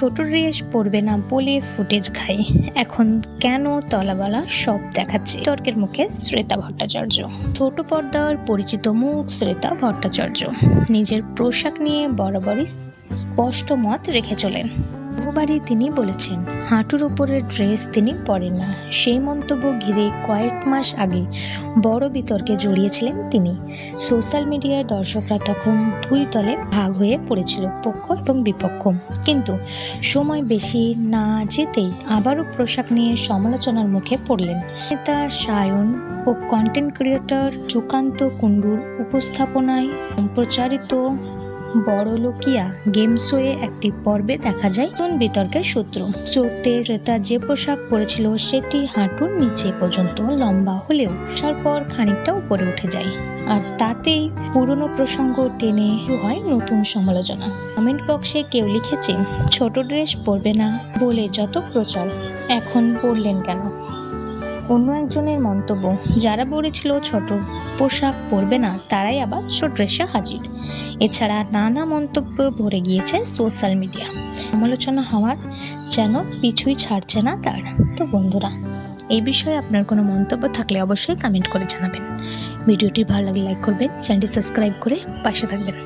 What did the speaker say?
ছোট ড্রেস পরবে না বলে ফুটেজ খাই। এখন কেন তলাবালা সব দেখাচ্ছে? তর্কের মুখে শ্রেতা ভট্টাচার্য। ছোট পর্দার পরিচিত মুখ শ্রেতা ভট্টাচার্য। নিজের পোশাক নিয়ে বরাবরই স্পষ্ট মত রেখে চলেন। বহুবারই তিনি বলেছেন, হাঁটুর উপরের ড্রেস তিনি পরেন না। সেই মন্তব্য ঘিরে কয়েক মাস আগে বড় বিতর্কে জড়িয়েছিলেন তিনি। সোশ্যাল মিডিয়ায় দর্শকরা তখন দুই দলে ভাগ হয়ে পড়েছিল, পক্ষ এবং বিপক্ষ। কিন্তু সময় বেশি না যেতেই আবারও পোশাক নিয়ে সমালোচনার মুখে পড়লেন। নেতা সায়ন ও কন্টেন্ট ক্রিয়েটর সুকান্ত কুণ্ডুর উপস্থাপনায় প্রচারিত বড়লোকিয়া গেম শোয়ে একটি পর্বে দেখা যায় কোন বিতর্কের সূত্র। স্রোতে শ্রেতা যে পোশাক পরেছিল সেটি হাঁটুর নিচে পর্যন্ত লম্বা হলেও তারপর খানিকটা উপরে উঠে যায়। আর তাতেই পুরনো প্রসঙ্গ টেনে হয় নতুন সমালোচনা। কমেন্ট বক্সে কেউ লিখেছে, ছোট ড্রেস পরবে না বলে যত প্রচার এখন পরলেন কেন? অন্য একজনের মন্তব্য। যারা বলেছিল, ছোট পোশাক পরবে না, তারাই আবার ছোট ড্রেসে হাজির। এছাড়া নানা মন্তব্য ভরে গিয়েছে সোশ্যাল মিডিয়া। সমালোচনা হওয়ার যেন পিছুই ছাড়ছে না তার। তো বন্ধুরা, এই বিষয়ে আপনার কোনো মন্তব্য থাকলে অবশ্যই কমেন্ট করে জানাবেন। ভিডিওটি ভালো লাগলে লাইক করবেন, চ্যানেলটি সাবস্ক্রাইব করে পাশে থাকবেন।